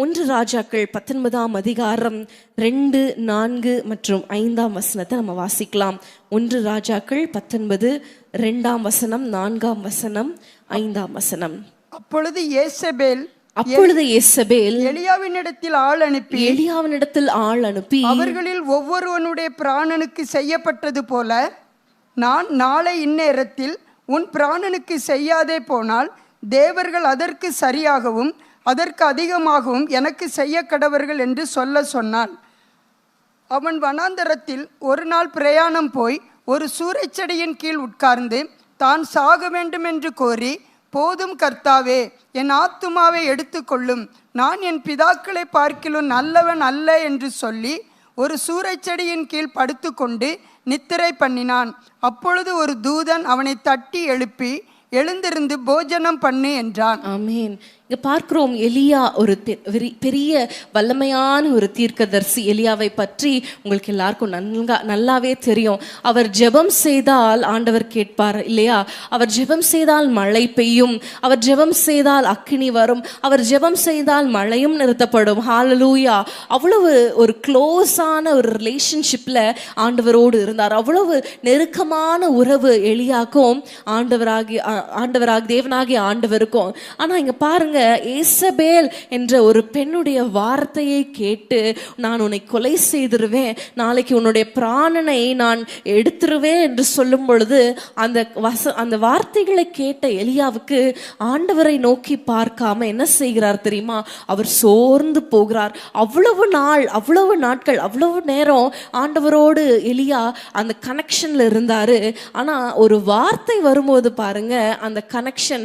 ஒன்று ராஜாக்கள் பத்தொன்பதாம் அதிகாரம் ரெண்டு நான்கு மற்றும் ஐந்தாம் வசனத்தை நம்ம வாசிக்கலாம். ஒன்று ராஜாக்கள் பத்தொன்பது ரெண்டாம் வசனம் நான்காம் வசனம் ஐந்தாம் வசனம். அப்பொழுது ஏசபேல் அப்பொழுது எசபேல் எலியாவினிடத்தில் ஆள் அனுப்பி எலியாவினிடத்தில் ஆள் அனுப்பி அவர்களில் ஒவ்வொருவனுடைய பிராணனுக்கு செய்யப்பட்டது போல நான் நாளை இந்நேரத்தில் உன் பிராணனுக்கு செய்யாதே போனால் தேவர்கள் அதற்கு சரியாகவும் அதற்கு அதிகமாகவும் எனக்கு செய்ய கடவர்கள் என்று சொல்ல சொன்னான். அவன் வனாந்தரத்தில் ஒரு நாள் பிரயாணம் போய் ஒரு சூறைச்செடியின் கீழ் உட்கார்ந்து தான் சாக வேண்டும் என்று கோரி போதும் கர்த்தாவே என் ஆத்துமாவை எடுத்துக்கொள்ளும் நான் என் பிதாக்களை பார்க்கிலும் நல்லவன் அல்ல என்று சொல்லி ஒரு சூறைச்செடியின் கீழ் படுத்துக்கொண்டு நித்திரை பண்ணினான். அப்பொழுது ஒரு தூதன் அவனை தட்டி எழுப்பி எழுந்திருந்து போஜனம் பண்ணு என்றான். ஆமீன். இங்க பார்க்கிறோம் எலியா ஒரு வெரி- பெரிய வல்லமையான ஒரு தீர்க்கதரிசி. எலியாவை பற்றி உங்களுக்கு எல்லாருக்கும் நன்கா நல்லாவே தெரியும். அவர் ஜெபம் செய்தால் ஆண்டவர் கேட்பார் இல்லையா? அவர் ஜெபம் செய்தால் மழை பெய்யும். அவர் ஜெபம் செய்தால் அக்கினி வரும். அவர் ஜெபம் செய்தால் மழையும் நிறுத்தப்படும். ஹாலலூயா அவ்வளவு ஒரு க்ளோஸான ஒரு ரிலேஷன்ஷிப்பில் ஆண்டவரோடு இருந்தார். அவ்வளவு நெருக்கமான உறவு எலியாக்கும் ஆண்டவராகி ஆண்டவராக தேவனாகிய ஆண்டவருக்கும் ஆனால் இங்கே பாருங்க ஏசபேல் என்ற ஒரு பெண்ணுடைய வார்த்தையை கேட்டு நான் உன்னை கொலை செய்திருவேன் நாளைக்கு உன்னுடைய பிராணனை நான் எடுத்துருவேன் என்று சொல்லும் பொழுது அந்த வச அந்த வார்த்தைகளை கேட்ட எலியாவுக்கு ஆண்டவரை நோக்கி பார்க்காம என்ன செய்கிறார் தெரியுமா? அவர் சோர்ந்து போகிறார். அவ்வளவு நாள் அவ்வளவு நாட்கள் அவ்வளவு நேரம் ஆண்டவரோடு எலியா அந்த கனெக்ஷன்ல இருந்தாரு. ஆனா ஒரு வார்த்தை வரும்போது பாருங்க அந்த கனெக்ஷன்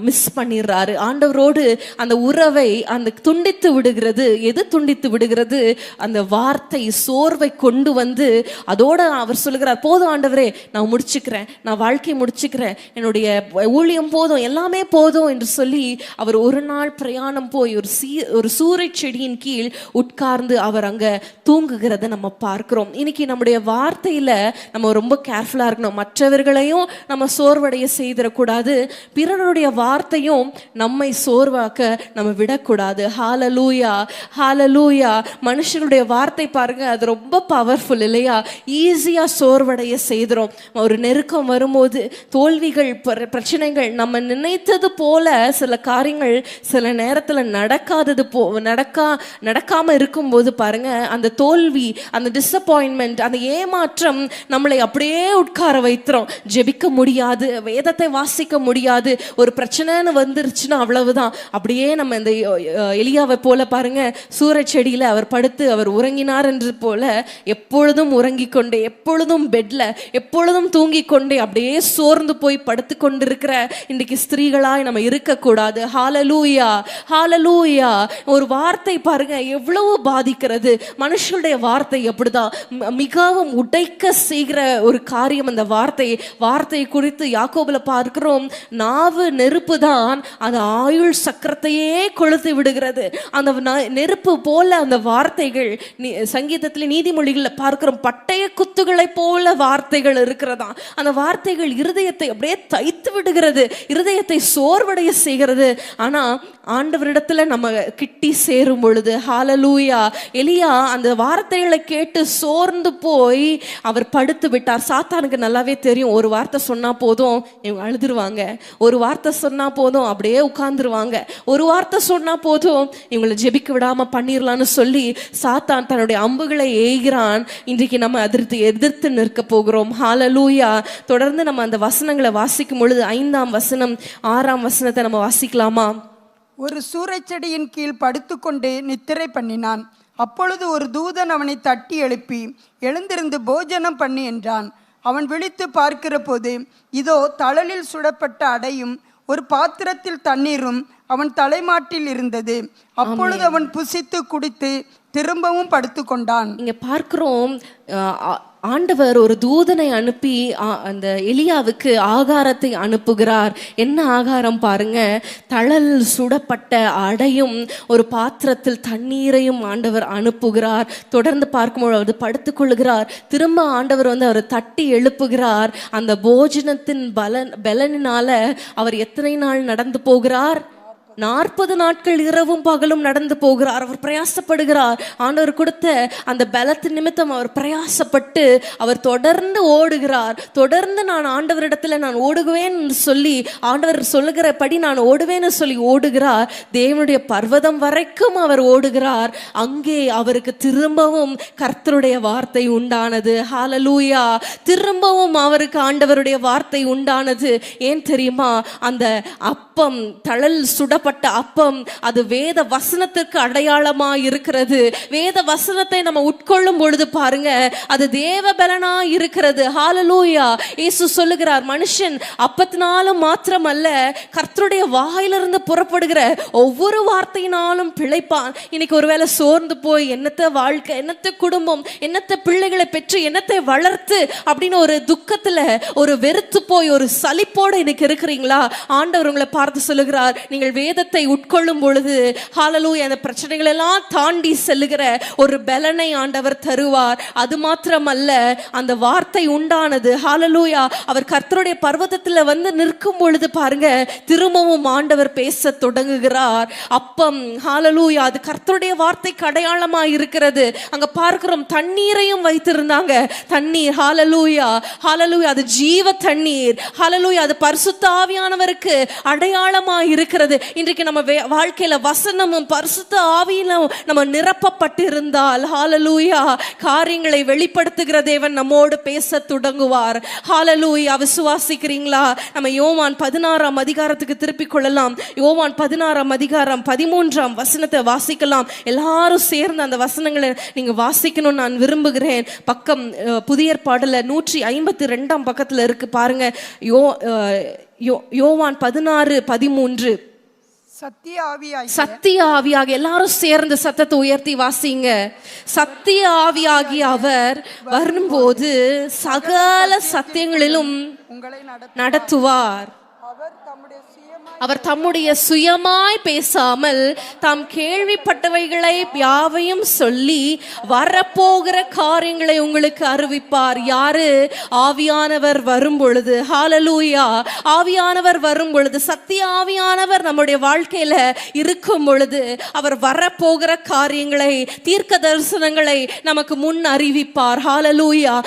மிஸ் uh, பண்ணிடுறாரு. ஆண்டவரோடு அந்த உறவை அந்த துண்டித்து விடுகிறது. எது துண்டித்து விடுகிறது? அந்த வார்த்தை சோர்வை கொண்டு வந்து அதோட அவர் சொல்லுகிறார் போதும் ஆண்டவரே நான் முடிச்சுக்கிறேன். நான் வாழ்க்கை முடிச்சுக்கிறேன். என்னுடைய ஊழியம் போதும். எல்லாமே போதும் என்று சொல்லி அவர் ஒரு நாள் பிரயாணம் போய் ஒரு சீ ஒரு சூறை செடியின் கீழ் உட்கார்ந்து அவர் அங்க தூங்குகிறத நம்ம பார்க்கிறோம். இன்னைக்கு நம்முடைய வார்த்தையில நம்ம ரொம்ப கேர்ஃபுல்லா இருக்கணும். மற்றவர்களையும் நம்ம சோர்வடைய செய்து செய்திடக்கூடாது பிறருடைய வார்த்தையும் நம்மை சோர்வாக்க நம்ம விடக்கூடாது. ஹாலலூயா ஹாலலூயா மனுஷனுடைய வார்த்தை பாருங்க அது ரொம்ப பவர்ஃபுல் இல்லையா? ஈஸியா சோர்வடைய செய்கிறோம் ஒரு நெருக்கம் வரும்போது தோல்விகள் பிரச்சனைகள் நம்ம நினைத்தது போல சில காரியங்கள் சில நேரத்தில் நடக்காதது போ நடக்கா நடக்காம இருக்கும்போது பாருங்க அந்த தோல்வி அந்த டிசப்பாயின்மெண்ட் அந்த ஏமாற்றம் நம்மளை அப்படியே உட்கார வைத்துறோம் ஜெபிக்க முடியாது. வேதத்தை வாசிக்க முடியாது ஒரு பிரச்சனைன்னு வந்துருச்சுன்னா அவ்வளவுதான். அப்படியே நம்ம இந்த எலியாவை போல பாருங்க. சூரச்செடியில அவர் படுத்து அவர் உறங்கினார் என்று போல எப்பொழுதும் உறங்கிக் கொண்டே எப்பொழுதும் பெட்ல எப்பொழுதும் தூங்கிக் கொண்டே அப்படியே சோர்ந்து போய் படுத்து கொண்டிருக்கிற இன்றைக்கு ஸ்திரீகளாய் நம்ம இருக்கக்கூடாது. ஹாலலூயா ஹாலலூயா ஒரு வார்த்தை பாருங்க எவ்வளவு பாதிக்கிறது. மனுஷனுடைய வார்த்தை அப்படிதான். மிகவும் உடைக்க செய்கிற ஒரு காரியம் அந்த வார்த்தை. வார்த்தை குறித்து யாக்கோபுல பார்க்கிறோம். நாவு நெருப்பு தான் அது ஆயுள் சக்கரத்தையே கொளுத்து விடுகிறது. அந்த நெருப்பு போல அந்த வார்த்தைகள் நீ- சங்கீதத்தில் நீதிமொழிகளில் பார்க்கிறோம். பட்டய குத்துகளை போல வார்த்தைகள் இருக்கிறதா அந்த வார்த்தைகள் இருதயத்தை அப்படியே தைத்து விடுகிறது. இருதயத்தை சோர்வடைய செய்கிறது. ஆனால் ஆண்டவரிடத்துல நம்ம கிட்டி சேரும் பொழுது ஹாலலூயா எலியா அந்த வார்த்தைகளை கேட்டு சோர்ந்து போய் அவர் படுத்து விட்டார். சாத்தானுக்கு நல்லாவே தெரியும். ஒரு வார்த்தை சொன்னா போதும் இவங்க அழுதுருவாங்க. ஒரு வார்த்தை சொன்னா போதும் அப்படியே உட்கார்ந்துருவாங்க. ஒரு வார்த்தை சொன்னா போதும் இவங்களை ஜெபிக்க விடாம பண்ணிரலாம்னு சொல்லி சாத்தான் தன்னுடைய அம்புகளை ஏய்கிறான். இன்றைக்கு நம்ம அதிர்த்து எதிர்த்து நிற்க போகிறோம். ஹாலலூயா தொடர்ந்து நம்ம அந்த வசனங்களை வாசிக்கும் பொழுது ஐந்தாம் வசனம் ஆறாம் வசனத்தை நம்ம வாசிக்கலாமா? ஒரு சூறைச்செடியின் கீழ் படுத்துக்கொண்டு நித்திரை பண்ணினான். அப்பொழுது ஒரு தூதன் அவனை தட்டி எழுப்பி எழுந்திருந்து போஜனம் பண்ணு என்றான். அவன் விழித்து பார்க்கிற போது இதோ தழலில் சுடப்பட்ட அடையும் ஒரு பாத்திரத்தில் தண்ணீரும் அவன் தலைமாட்டில் இருந்தது. அப்பொழுது அவன் புசித்து குடித்து திரும்பவும் படுத்துக்கொண்டான். இங்க பார்க்கிறோம் ஆண்டவர் ஒரு தூதனை அனுப்பி ஆ- அந்த எலியாவுக்கு ஆகாரத்தை அனுப்புகிறார். என்ன ஆகாரம் பாருங்க? தழல் சுடப்பட்ட அடையும் ஒரு பாத்திரத்தில் தண்ணீரையும் ஆண்டவர் அனுப்புகிறார். தொடர்ந்து பார்க்கும்போது அவர் திரும்ப ஆண்டவர் வந்து அவரை தட்டி எழுப்புகிறார். அந்த போஜனத்தின் பலன் பலனினால அவர் எத்தனை நாள் நடந்து போகிறார்? நாற்பது நாட்கள் இரவும் பகலும் நடந்து போகிறார். அவர் பிரயாசப்படுகிறார். ஆண்டவர் கொடுத்த அந்த பலத்து நிமித்தம் அவர் பிரயாசப்பட்டு அவர் தொடர்ந்து ஓடுகிறார். தொடர்ந்து நான் ஆண்டவரிடத்துல நான் ஓடுவேன் சொல்லி ஆண்டவர் சொல்லுகிறபடி நான் ஓடுவேன்னு சொல்லி ஓடுகிறார். தேவனுடைய பர்வதம் வரைக்கும் அவர் ஓடுகிறார். அங்கே அவருக்கு திரும்பவும் கர்த்தருடைய வார்த்தை உண்டானது. ஹாலலூயா திரும்பவும் அவருக்கு ஆண்டவருடைய வார்த்தை உண்டானது. ஏன் தெரியுமா? அந்த அப் அப்பம் தழல் சுடப்பட்ட அப்பம் அது வேத வசனத்திற்கு அடையாளமா இருக்கிறது வேத வசனத்தை நம்ம உட்கொள்ளும் பொழுது பாருங்க அது தேவ பலனா இருக்கிறது. ஹாலலூயா இயேசு சொல்லுகிறார் மனுஷன் அப்பத்தினாலும் மாத்திரமல்ல கர்த்தருடைய வாயிலிருந்து புறப்படுகிற ஒவ்வொரு வார்த்தையினாலும் பிழைப்பான். இன்னைக்கு ஒருவேளை சோர்ந்து போய் என்னத்த வாழ்க்கை என்னத்த குடும்பம் என்னத்த பிள்ளைகளை பெற்று என்னத்தை வளர்த்து அப்படின்னு ஒரு துக்கத்துல ஒரு வெறுத்து போய் ஒரு சலிப்போட இன்னைக்கு இருக்கிறீங்களா? ஆண்டவர் உங்களை பார்த்து சொல்லுகிறார். நீங்கள் வேதத்தை உட்கொள்ளும் பொழுது ஹாலலூ அந்த பிரச்சனைகள் எல்லாம் தாண்டி செல்லுகிற ஒரு பலனை ஆண்டவர் தருவார். அது மாத்திரமல்ல அந்த வார்த்தை உண்டானது ஹாலலூயா அவர் கர்த்தருடைய பர்வதத்தில் வந்து நிற்கும் பொழுது பாருங்க திரும்பவும் ஆண்டவர் பேச தொடங்குகிறார். அப்பம் ஹாலலூயா அது கர்த்தருடைய வார்த்தைக்கு அடையாளமா இருக்கிறது. அங்க பார்க்கிறோம் தண்ணீரையும் வைத்திருந்தாங்க. தண்ணீர் ஹாலலூயா ஹாலலூயா அது ஜீவ தண்ணீர். ஹாலலூயா அது பரிசுத்த ஆவியானவருக்கு அடையாளமா இருக்கிறது இன்றைக்கு நம்ம வே- வாழ்க்கையில வசனமும் பரிசுத்த ஆவியிலும் நம்ம நிரப்பப்பட்டு இருந்தால் காரியங்களை வெளிப்படுத்துகிற தேவன் நம்மோடு பேச தொடங்குவார். ஹாலலூயா விசுவாசிக்கிறீங்களா? நம்ம யோவான் பதினாறாம் அதிகாரத்துக்கு திருப்பிக் கொள்ளலாம். யோவான் பதினாறாம் அதிகாரம் பதிமூன்றாம் வசனத்தை வாசிக்கலாம். எல்லாரும் சேர்ந்து அந்த வசனங்களை நீங்க வாசிக்கணும்னு நான் விரும்புகிறேன். பக்கம் புதிய பாடல நூற்றி ஐம்பத்தி ரெண்டாம் பக்கத்துல இருக்கு பாருங்க. யோ யோ- யோவான் பதினாறு பதிமூன்று. சத்திய ஆவியாய் சத்திய ஆவியாக எல்லாரும் சேர்ந்து சத்தத்தை உயர்த்தி வாசிங்க. சத்திய ஆவியாகிய அவர் வரும்போது சகல சத்தியங்களிலும் உங்களை நட நடத்துவார். அவர் தம்முடைய சுயமாய் பேசாமல் தாம் கேள்விப்பட்டவைகளை யாவையும் சொல்லி வரப்போகிற காரியங்களை உங்களுக்கு அறிவிப்பார். யாரு? ஆவியானவர் வரும் பொழுது ஹாலலூயா ஆவியானவர் வரும் பொழுது சத்திய ஆவியானவர் நம்முடைய வாழ்க்கையில இருக்கும் பொழுது அவர் வரப்போகிற காரியங்களை தீர்க்க தரிசனங்களை நமக்கு முன் அறிவிப்பார். ஹாலலூயா